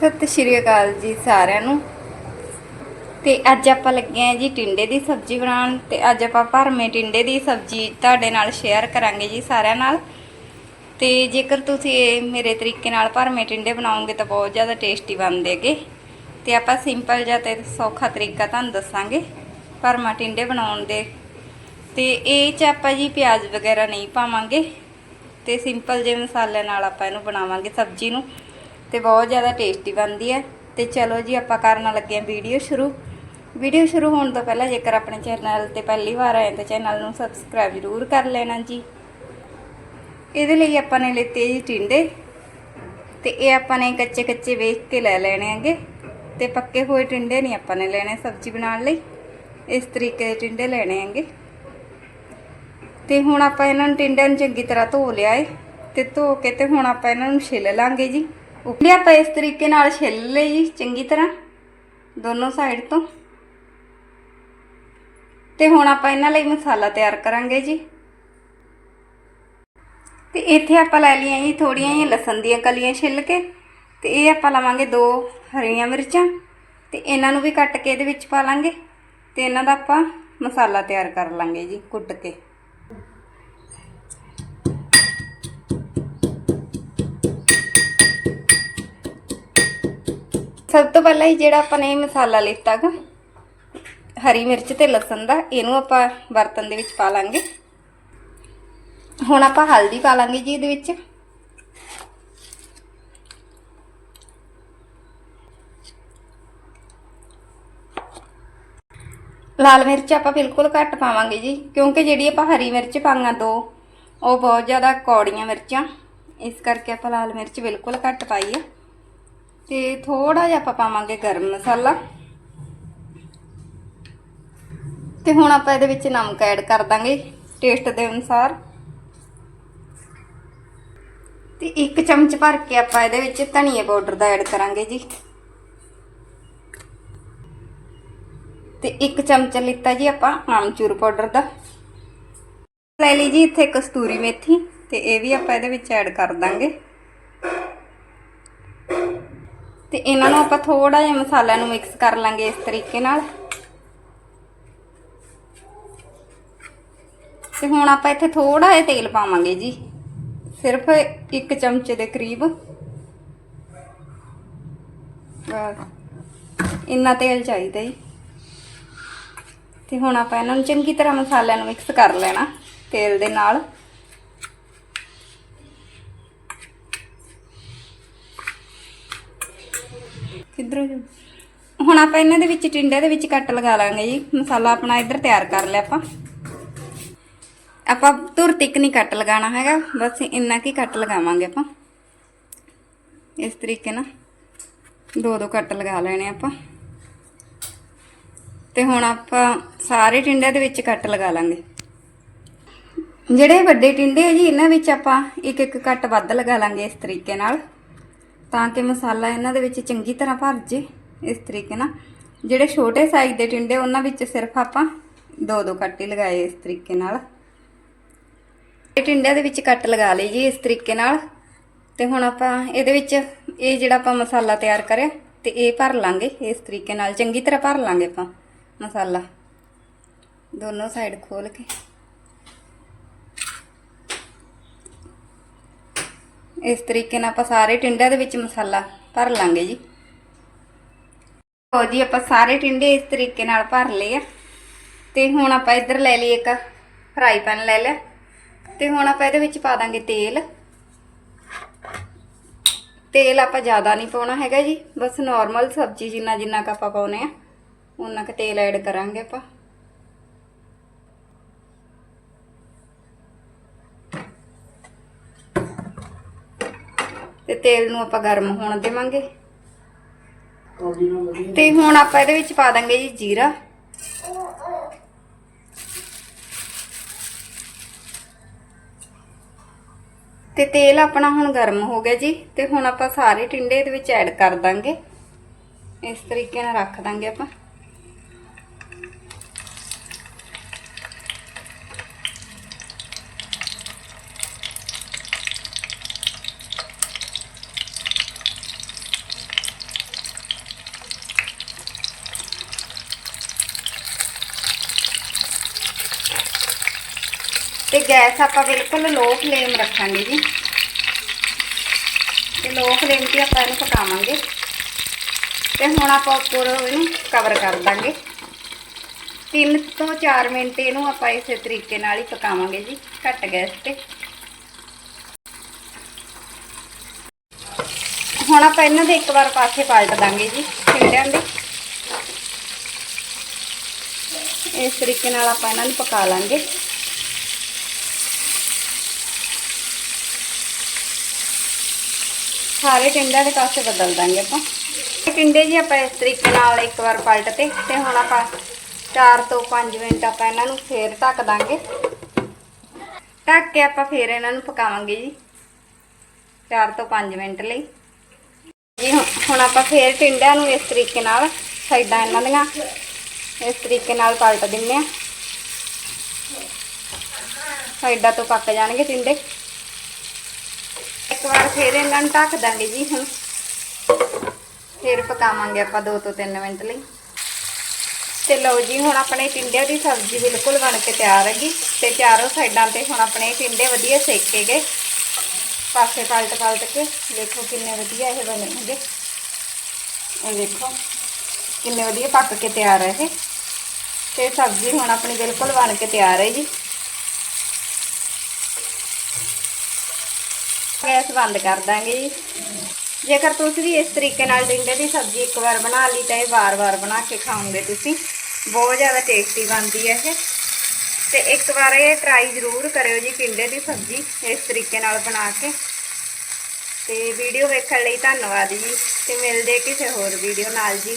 ਸਤਿ ਸ਼੍ਰੀ ਅਕਾਲ ਜੀ ਸਾਰਿਆਂ ਨੂੰ। ਤੇ ਅੱਜ ਆਪਾਂ ਲੱਗੇ ਆ ਜੀ ਟਿੰਡੇ ਦੀ ਸਬਜ਼ੀ ਬਣਾਉਣ ਤੇ ਅੱਜ ਆਪਾਂ ਭਰਮੇ ਟਿੰਡੇ ਦੀ ਸਬਜ਼ੀ ਤੁਹਾਡੇ ਨਾਲ ਸ਼ੇਅਰ ਕਰਾਂਗੇ ਜੀ ਸਾਰਿਆਂ ਨਾਲ। ਤੇ ਜੇਕਰ ਤੁਸੀਂ ਇਹ ਮੇਰੇ ਤਰੀਕੇ ਨਾਲ ਭਰਮੇ ਟਿੰਡੇ ਬਣਾਉਂਗੇ ਤਾਂ ਬਹੁਤ ਜ਼ਿਆਦਾ ਟੇਸਟੀ ਬਣਦੇਗੇ ਤੇ ਆਪਾਂ ਸਿੰਪਲ ਜਿਹਾ ਤੇ ਸੌਖਾ ਤਰੀਕਾ ਤੁਹਾਨੂੰ ਦੱਸਾਂਗੇ ਭਰਮਾ ਟਿੰਡੇ ਬਣਾਉਣ ਦੇ। ਤੇ ਇਹ ਚ ਆਪਾਂ ਜੀ ਪਿਆਜ਼ ਵਗੈਰਾ ਨਹੀਂ ਪਾਵਾਂਗੇ। ਤੇ ਸਿੰਪਲ ਜੇ ਮਸਾਲੇ ਨਾਲ ਆਪਾਂ ਇਹਨੂੰ ਬਣਾਵਾਂਗੇ ਸਬਜ਼ੀ ਨੂੰ। ਤੇ ਬਹੁਤ ਜ਼ਿਆਦਾ ਟੇਸਟੀ ਬਣਦੀ ਹੈ। ਤੇ ਚਲੋ ਜੀ, ਆਪਾਂ ਕਰਨ ਲੱਗੇ ਹਾਂ ਵੀਡੀਓ ਸ਼ੁਰੂ। ਵੀਡੀਓ ਸ਼ੁਰੂ ਹੋਣ ਤੋਂ ਪਹਿਲਾਂ ਜੇਕਰ ਆਪਣੇ ਚੈਨਲ ਤੇ ਪਹਿਲੀ ਵਾਰ ਆਏ ਤਾਂ ਚੈਨਲ ਨੂੰ ਸਬਸਕ੍ਰਾਈਬ ਜ਼ਰੂਰ ਕਰ ਲੈਣਾ ਜੀ। ਇਹਦੇ ਲਈ ਆਪਾਂ ਨੇ ਲਿੱਤੇ ਜੀ ਟਿੰਡੇ। ਤੇ ਇਹ ਆਪਾਂ ਨੇ ਕੱਚੇ ਕੱਚੇ ਵੇਖ ਕੇ ਲੈ ਲੈਣੇ ਹੈਗੇ। ਤੇ ਪੱਕੇ ਹੋਏ ਟਿੰਡੇ ਨਹੀਂ ਆਪਾਂ ਨੇ ਲੈਣੇ ਸਬਜ਼ੀ ਬਣਾਉਣ ਲਈ। ਇਸ ਤਰੀਕੇ ਦੇ ਟਿੰਡੇ ਲੈਣੇ ਹੈਗੇ। ਤੇ ਹੁਣ ਆਪਾਂ ਇਹਨਾਂ ਨੂੰ ਟਿੰਡਿਆਂ ਨੂੰ ਚੰਗੀ ਤਰ੍ਹਾਂ ਧੋ ਲਿਆ ਏ। ਤੇ ਧੋ ਕੇ ਤੇ ਹੁਣ ਆਪਾਂ ਇਹਨਾਂ ਨੂੰ ਛਿੱਲ ਲਾਂਗੇ ਜੀ। ਉਪਲੀ ਆਪਾਂ ਇਸ ਤਰੀਕੇ ਨਾਲ ਛਿੱਲ ਲਈ ਜੀ ਚੰਗੀ ਤਰ੍ਹਾਂ, ਦੋਨੋਂ ਸਾਈਡ ਤੋਂ। ਤੇ ਹੁਣ ਆਪਾਂ ਇਹਨਾਂ ਲਈ ਮਸਾਲਾ ਤਿਆਰ ਕਰਾਂਗੇ ਜੀ। ਤੇ ਇੱਥੇ ਆਪਾਂ ਲੈ ਲਈਆਂ ਜੀ ਥੋੜੀਆਂ ਜਿਹੀਆਂ ਲਸਣ ਦੀਆਂ ਕਲੀਆਂ ਛਿੱਲ ਕੇ, ਤੇ ਇਹ ਆਪਾਂ ਲਵਾਂਗੇ ਦੋ ਹਰੀਆਂ ਮਿਰਚਾਂ, ਤੇ ਇਹਨਾਂ ਨੂੰ ਵੀ ਕੱਟ ਕੇ ਇਹਦੇ ਵਿੱਚ ਪਾ ਲਾਂਗੇ, ਤੇ ਇਹਨਾਂ ਦਾ ਆਪਾਂ ਮਸਾਲਾ ਤਿਆਰ ਕਰ ਲਾਂਗੇ ਜੀ, ਕੁੱਟ ਕੇ। ਸਭ ਤੋਂ ਪਹਿਲਾਂ ਹੀ ਜਿਹੜਾ ਆਪਾਂ ਨੇ ਮਸਾਲਾ ਲਿੱਤਾ ਗਾ ਹਰੀ ਮਿਰਚ ਤੇ ਲਸਣ ਦਾ, ਇਹਨੂੰ ਆਪਾਂ ਬਰਤਨ ਦੇ ਵਿੱਚ ਪਾ ਲਾਂਗੇ। ਹੁਣ ਆਪਾਂ ਹਲਦੀ ਪਾ ਲਾਂਗੇ ਜੀ ਇਹਦੇ ਵਿੱਚ। ਲਾਲ ਮਿਰਚ ਆਪਾਂ ਬਿਲਕੁਲ ਘੱਟ ਪਾਵਾਂਗੇ ਜੀ, ਕਿਉਂਕਿ ਜਿਹੜੀ ਆਪਾਂ ਹਰੀ ਮਿਰਚ ਪਾਈਆਂ ਦੋ, ਉਹ ਬਹੁਤ ਜ਼ਿਆਦਾ ਕੌੜੀਆਂ ਮਿਰਚਾਂ, ਇਸ ਕਰਕੇ ਆਪਾਂ ਲਾਲ ਮਿਰਚ ਬਿਲਕੁਲ ਘੱਟ ਪਾਈ ਆ। ਤੇ ਥੋੜਾ ਜਿਹਾ ਆਪਾਂ ਪਾਵਾਂਗੇ ਗਰਮ ਮਸਾਲਾ। ਤੇ ਹੁਣ ਆਪਾਂ ਇਹਦੇ ਵਿੱਚ ਨਮਕ ਐਡ ਕਰ ਦਾਂਗੇ ਟੇਸਟ ਦੇ ਅਨੁਸਾਰ। ਤੇ ਇੱਕ ਚਮਚ ਭਰ ਕੇ ਆਪਾਂ ਇਹਦੇ ਵਿੱਚ ਧਨੀਏ ਪਾਊਡਰ ਦਾ ਐਡ ਕਰਾਂਗੇ ਜੀ। ਤੇ ਇੱਕ ਚਮਚ ਲਿੱਤਾ ਜੀ ਆਪਾਂ ਆਮਚੂਰ ਪਾਊਡਰ ਦਾ। ਲੈ ਲਈ ਜੀ ਇੱਥੇ ਕਸਤੂਰੀ ਮੇਥੀ ਤੇ ਇਹ ਵੀ ਆਪਾਂ ਇਹਦੇ ਵਿੱਚ ਐਡ ਕਰ ਦਾਂਗੇ। ਤੇ ਇਹਨਾਂ ਨੂੰ ਆਪਾਂ ਥੋੜਾ ਜਿਹਾ ਮਸਾਲਿਆਂ ਨੂੰ ਮਿਕਸ ਕਰ ਲਾਂਗੇ ਇਸ ਤਰੀਕੇ ਨਾਲ। ਤੇ ਹੁਣ ਆਪਾਂ ਇੱਥੇ ਥੋੜਾ ਜਿਹਾ ਤੇਲ ਪਾਵਾਂਗੇ ਜੀ। ਸਿਰਫ ਇੱਕ ਚਮਚੇ ਦੇ ਕਰੀਬ। ਇੰਨਾ ਤੇਲ ਚਾਹੀਦਾ ਜੀ। ਤੇ ਹੁਣ ਆਪਾਂ ਇਹਨਾਂ ਨੂੰ ਚੰਗੀ ਤਰ੍ਹਾਂ ਮਸਾਲਿਆਂ ਨੂੰ ਮਿਕਸ ਕਰ ਲੈਣਾ ਤੇਲ ਦੇ ਨਾਲ। ਕਿੱਧਰੋਂ ਜੀ ਹੁਣ ਆਪਾਂ ਇਹਨਾਂ ਦੇ ਵਿੱਚ ਟਿੰਡੇ ਦੇ ਵਿੱਚ ਕੱਟ ਲਗਾ ਲਾਂਗੇ ਜੀ। ਮਸਾਲਾ ਆਪਣਾ ਇੱਧਰ ਤਿਆਰ ਕਰ ਲਿਆ ਆਪਾਂ। ਆਪਾਂ ਧੁਰ ਤਿੱਕ ਨਹੀਂ ਕੱਟ ਲਗਾਉਣਾ ਹੈਗਾ, ਬਸ ਇੰਨਾ ਕੀ ਕੱਟ ਲਗਾਵਾਂਗੇ ਆਪਾਂ। ਇਸ ਤਰੀਕੇ ਨਾਲ ਦੋ ਦੋ ਕੱਟ ਲਗਾ ਲੈਣੇ ਆਪਾਂ। ਤੇ ਹੁਣ ਆਪਾਂ ਸਾਰੇ ਟਿੰਡਿਆਂ ਦੇ ਵਿੱਚ ਕੱਟ ਲਗਾ ਲਾਂਗੇ। ਜਿਹੜੇ ਵੱਡੇ ਟਿੰਡੇ ਆ ਜੀ, ਇਹਨਾਂ ਵਿੱਚ ਆਪਾਂ ਇੱਕ ਇੱਕ ਕੱਟ ਵੱਧ ਲਗਾ ਲਾਂਗੇ ਇਸ ਤਰੀਕੇ ਨਾਲ। ਤਾਂ ਕਿ ਮਸਾਲਾ ਇਹਨਾਂ ਦੇ ਵਿੱਚ ਚੰਗੀ ਤਰ੍ਹਾਂ ਭਰ ਜੇ, ਇਸ ਤਰੀਕੇ ਨਾਲ। ਜਿਹੜੇ ਛੋਟੇ ਸਾਈਜ਼ ਦੇ ਟਿੰਡੇ, ਉਹਨਾਂ ਵਿੱਚ ਸਿਰਫ ਆਪਾਂ ਦੋ ਦੋ ਕੱਟ ਹੀ ਲਗਾਏ ਇਸ ਤਰੀਕੇ ਨਾਲ। ਇਹ ਟਿੰਡਿਆਂ ਦੇ ਵਿੱਚ ਕੱਟ ਲਗਾ ਲਈ ਜੀ ਇਸ ਤਰੀਕੇ ਨਾਲ। ਤੇ ਹੁਣ ਆਪਾਂ ਇਹਦੇ ਵਿੱਚ ਇਹ ਜਿਹੜਾ ਆਪਾਂ ਮਸਾਲਾ ਤਿਆਰ ਕਰਿਆ, ਤੇ ਇਹ ਭਰ ਲਾਂਗੇ ਇਸ ਤਰੀਕੇ ਨਾਲ। ਚੰਗੀ ਤਰ੍ਹਾਂ ਭਰ ਲਾਂਗੇ ਆਪਾਂ ਮਸਾਲਾ। ਦੋਨੋਂ ਸਾਈਡ ਖੋਲ ਕੇ। ਇਸ ਤਰੀਕੇ ਨਾਲ ਆਪਾਂ ਸਾਰੇ ਟਿੰਡਿਆਂ ਦੇ ਵਿੱਚ ਮਸਾਲਾ ਭਰ ਲਾਂਗੇ ਜੀ। ਹੋ ਜੀ, ਆਪਾਂ ਸਾਰੇ ਟਿੰਡੇ ਇਸ ਤਰੀਕੇ ਨਾਲ ਭਰ ਲਏ ਆ। ਤੇ ਹੁਣ ਆਪਾਂ ਇੱਧਰ ਲੈ ਲਈ ਇੱਕ ਫਰਾਈ ਪੈਨ ਲੈ ਲਿਆ। ਤੇ ਹੁਣ ਆਪਾਂ ਇਹਦੇ ਵਿੱਚ ਪਾ ਦਾਂਗੇ ਤੇਲ। ਤੇਲ ਆਪਾਂ ਜ਼ਿਆਦਾ ਨਹੀਂ ਪਾਉਣਾ ਹੈਗਾ ਜੀ। ਬਸ ਨਾਰਮਲ ਸਬਜ਼ੀ ਜਿੰਨਾ ਜਿੰਨਾ ਕ ਆਪਾਂ ਪਾਉਨੇ ਆ ਉਹਨਾਂ ਕ ਤੇਲ ਐਡ ਕਰਾਂਗੇ ਆਪਾਂ। ਤੇਲ ਨੂੰ ਆਪਾਂ ਗਰਮ ਹੋਣ ਦੇਵਾਂਗੇ। ਤੇ ਹੁਣ ਆਪਾਂ ਇਹਦੇ ਵਿੱਚ ਪਾ ਦਾਂਗੇ ਜੀ ਜੀਰਾ। ਤੇ ਤੇਲ ਆਪਣਾ ਹੁਣ ਗਰਮ ਹੋ ਗਿਆ ਜੀ। ਤੇ ਹੁਣ ਆਪਾਂ ਸਾਰੇ ਟਿੰਡੇ ਇਹਦੇ ਵਿੱਚ ਐਡ ਕਰ ਦਾਂਗੇ। ਇਸ ਤਰੀਕੇ ਨਾਲ ਰੱਖ ਦਾਂਗੇ ਆਪਾਂ। ਤੇ ਗੈਸ ਆਪਾਂ ਬਿਲਕੁਲ ਲੋ ਫਲੇਮ ਰੱਖਾਂਗੇ ਜੀ। ਤੇ ਲੋ ਫਲੇਮ ਤੇ ਆਪਾਂ ਇਹਨੂੰ ਪਕਾਵਾਂਗੇ। ਤੇ ਹੁਣ ਆਪਾਂ ਉੱਪਰ ਇਹਨੂੰ ਕਵਰ ਕਰ ਦਾਂਗੇ। 3 ਤੋਂ 4 ਮਿੰਟ ਇਹਨੂੰ ਆਪਾਂ ਇਸੇ ਤਰੀਕੇ ਨਾਲ ਹੀ ਪਕਾਵਾਂਗੇ ਜੀ, ਘੱਟ ਗੈਸ ਤੇ। ਹੁਣ ਆਪਾਂ ਇਹਨਾਂ ਦੇ ਇੱਕ ਵਾਰ ਪਾਸੇ ਪਲਟ ਦਾਂਗੇ ਜੀ ਟਿੰਡਿਆਂ ਦੇ। ਇਸ ਤਰੀਕੇ ਨਾਲ ਆਪਾਂ ਇਹਨਾਂ ਨੂੰ ਪਕਾ ਲਾਂਗੇ। ਸਾਰੇ ਟਿੰਡਿਆਂ ਦੇ ਪਾਸੇ ਬਦਲ ਦਾਂਗੇ ਆਪਾਂ। ਟਿੰਡੇ ਜੀ ਆਪਾਂ ਇਸ ਤਰੀਕੇ ਨਾਲ ਇੱਕ ਵਾਰ ਪਲਟ ਤੇ ਤੇ ਹੁਣ ਆਪਾਂ 4 ਤੋਂ 5 ਮਿੰਟ ਆਪਾਂ ਇਹਨਾਂ ਨੂੰ ਫੇਰ ਢੱਕ ਦਾਂਗੇ। ਢੱਕ ਕੇ ਆਪਾਂ ਫੇਰ ਇਹਨਾਂ ਨੂੰ ਪਕਾਵਾਂਗੇ ਜੀ 4 ਤੋਂ 5 ਮਿੰਟ ਲਈ। ਜੀ ਹੁਣ- ਹੁਣ ਆਪਾਂ ਫੇਰ ਟਿੰਡਿਆਂ ਨੂੰ ਇਸ ਤਰੀਕੇ ਨਾਲ ਸਾਈਡਾਂ ਇਹਨਾਂ ਦੀਆਂ ਇਸ ਤਰੀਕੇ ਨਾਲ ਪਲਟ ਦਿੰਨੇ ਆ। ਸਾਈਡਾਂ ਤੋਂ ਪੱਕ ਜਾਣਗੇ ਟਿੰਡੇ ਇੱਕ ਵਾਰ ਫੇਰ ਇਹਨਾਂ ਨੂੰ ਢੱਕ ਦਾਂਗੇ ਜੀ ਹੁਣ। ਫੇਰ ਪਕਾਵਾਂਗੇ ਆਪਾਂ 2 ਤੋਂ 3 ਮਿੰਟ ਲਈ। ਤੇ ਲਓ ਜੀ, ਹੁਣ ਆਪਣੇ ਟਿੰਡਿਆਂ ਦੀ ਸਬਜ਼ੀ ਬਿਲਕੁਲ ਬਣ ਕੇ ਤਿਆਰ ਹੈਗੀ। ਤੇ ਚਾਰੋਂ ਸਾਈਡਾਂ ਤੇ ਹੁਣ ਆਪਣੇ ਟਿੰਡੇ ਵਧੀਆ ਸੇਕੇ ਗਏ। ਪਾਸੇ ਪਲਟ ਪਲਟ ਕੇ ਦੇਖੋ ਕਿੰਨੇ ਵਧੀਆ ਇਹ ਬਣੇ ਹੋਗੇ। ਇਹ ਦੇਖੋ ਕਿੰਨੇ ਵਧੀਆ ਪੱਕ ਕੇ ਤਿਆਰ ਹੈ ਇਹ। ਤੇ ਸਬਜ਼ੀ ਹੁਣ ਆਪਣੀ ਬਿਲਕੁਲ ਬਣ ਕੇ ਤਿਆਰ ਹੈ ਜੀ। ਗੈਸ ਬੰਦ ਕਰ ਦਾਂਗੇ ਜੀ। ਜੇਕਰ ਤੁਸੀਂ ਵੀ ਇਸ ਤਰੀਕੇ ਨਾਲ ਡਿੰਡੇ ਦੀ ਸਬਜ਼ੀ ਇੱਕ ਵਾਰ ਬਣਾ ਲਈ ਤਾਂ ਇਹ ਵਾਰ-ਵਾਰ ਬਣਾ ਕੇ ਖਾਓਗੇ ਤੁਸੀਂ। ਬਹੁਤ ਜ਼ਿਆਦਾ ਟੇਸਟੀ ਬਣਦੀ ਹੈ ਇਹ। ਤੇ ਇੱਕ ਵਾਰ ਇਹ ਟਰਾਈ ਜ਼ਰੂਰ ਕਰਿਓ ਜੀ ਟਿੰਡੇ ਦੀ ਸਬਜ਼ੀ ਇਸ ਤਰੀਕੇ ਨਾਲ ਬਣਾ ਕੇ। ਤੇ ਵੀਡੀਓ ਵੇਖਣ ਲਈ ਧੰਨਵਾਦ ਜੀ। ਤੇ ਮਿਲਦੇ ਕਿਸੇ ਹੋਰ ਵੀਡੀਓ ਨਾਲ ਜੀ।